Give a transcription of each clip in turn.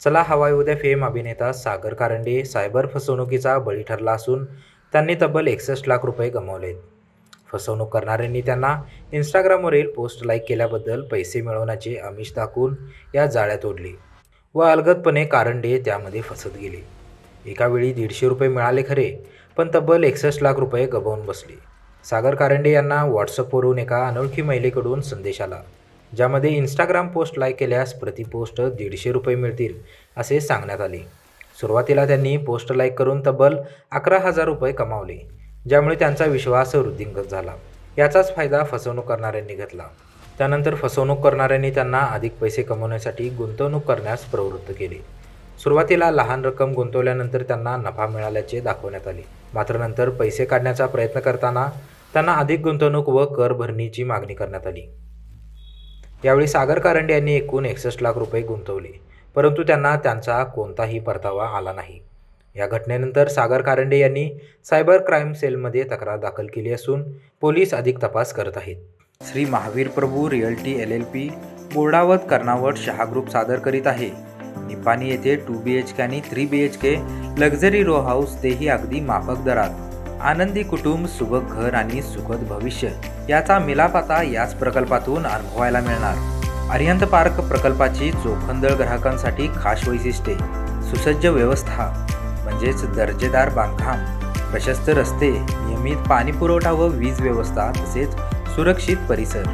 चला हवाय उद्या फेम अभिनेता सागर कारंडे सायबर फसवणुकीचा बळी ठरला असून त्यांनी तब्बल एकसष्ट लाख रुपये गमावलेत. फसवणूक करणाऱ्यांनी त्यांना इंस्टाग्रामवरील पोस्ट लाईक केल्याबद्दल पैसे मिळवण्याचे आमिष दाखवून या जाळ्यात ओढली व अलगदपणे कारंडे त्यामध्ये फसत गेले. एकावेळी दीडशे रुपये मिळाले खरे पण तब्बल एकसष्ट लाख रुपये गमावून बसले. सागर कारंडे यांना व्हॉट्सअपवरून एका अनोळखी महिलेकडून संदेश आला. ज्यामध्ये इंस्टाग्राम पोस्ट लाईक केल्यास प्रति पोस्ट दीडशे रुपये मिळतील असे सांगण्यात आले. सुरुवातीला त्यांनी पोस्ट लाईक करून तब्बल अकरा हजार रुपये कमावले ज्यामुळे त्यांचा विश्वास वृद्धिंगत झाला. याचाच फायदा फसवणूक करणाऱ्यांनी घेतला. त्यानंतर फसवणूक करणाऱ्यांनी त्यांना अधिक पैसे कमवण्यासाठी गुंतवणूक करण्यास प्रवृत्त केले. सुरुवातीला लहान रक्कम गुंतवल्यानंतर त्यांना नफा मिळाल्याचे दाखवण्यात आले. मात्र नंतर पैसे काढण्याचा प्रयत्न करताना त्यांना अधिक गुंतवणूक व कर भरणीची मागणी करण्यात आली. यावेळी सागर कारंडे यांनी एकूण एकसष्ट लाख रुपये गुंतवले. परंतु त्यांना त्यांचा कोणताही परतावा आला नाही. या घटनेनंतर सागर कारंडे यांनी सायबर क्राईम सेलमध्ये तक्रार दाखल केली असून पोलीस अधिक तपास करत आहेत. Shri Mahavir Prabhu realty L L P Bordawat Karnawat Shah group सादर करीत आहे. निपाणी येथे टू बी एच के आणि three B H K luxury row house तेही अगदी माफक दरात. आनंदी कुटुंब सुबक घर आणि सुखद भविष्य याचा मिलाप आता याच प्रकल्पातून अनुभवायला मिळणार. अरिहंत पार्क प्रकल्पाची चोखंदळ ग्राहकांसाठी खास वैशिष्ट्ये. सुसज्ज व्यवस्था म्हणजेच दर्जेदार बांधकाम प्रशस्त रस्ते नियमित पाणीपुरवठा व वीज व्यवस्था तसेच सुरक्षित परिसर.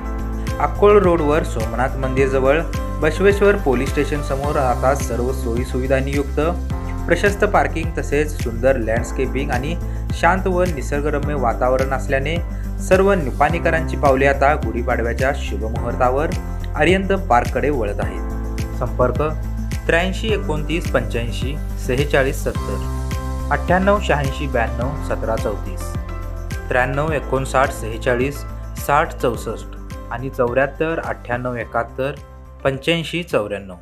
अक्कोळ रोडवर सोमनाथ मंदिरजवळ बसवेश्वर पोलीस स्टेशन समोर आता सर्व सोयी सुविधांनी युक्त प्रशस्त पार्किंग तसेच सुंदर लँडस्केपिंग आणि शांत व निसर्गरम्य वातावरण असल्याने सर्व निपाणीकरांची पावले आता गुढीपाडव्याच्या शुभमुहूर्तावर आर्यंत पार्ककडे वळत आहेत. संपर्क त्र्याऐंशी एकोणतीस पंच्याऐंशी सेहेचाळीस सत्तर अठ्ठ्याण्णव शहाऐंशी ब्याण्णव सतरा चौतीस त्र्याण्णव एकोणसाठ सेहेचाळीस साठ चौसष्ट आणि चौऱ्याहत्तर अठ्ठ्याण्णव एकाहत्तर पंच्याऐंशी चौऱ्याण्णव.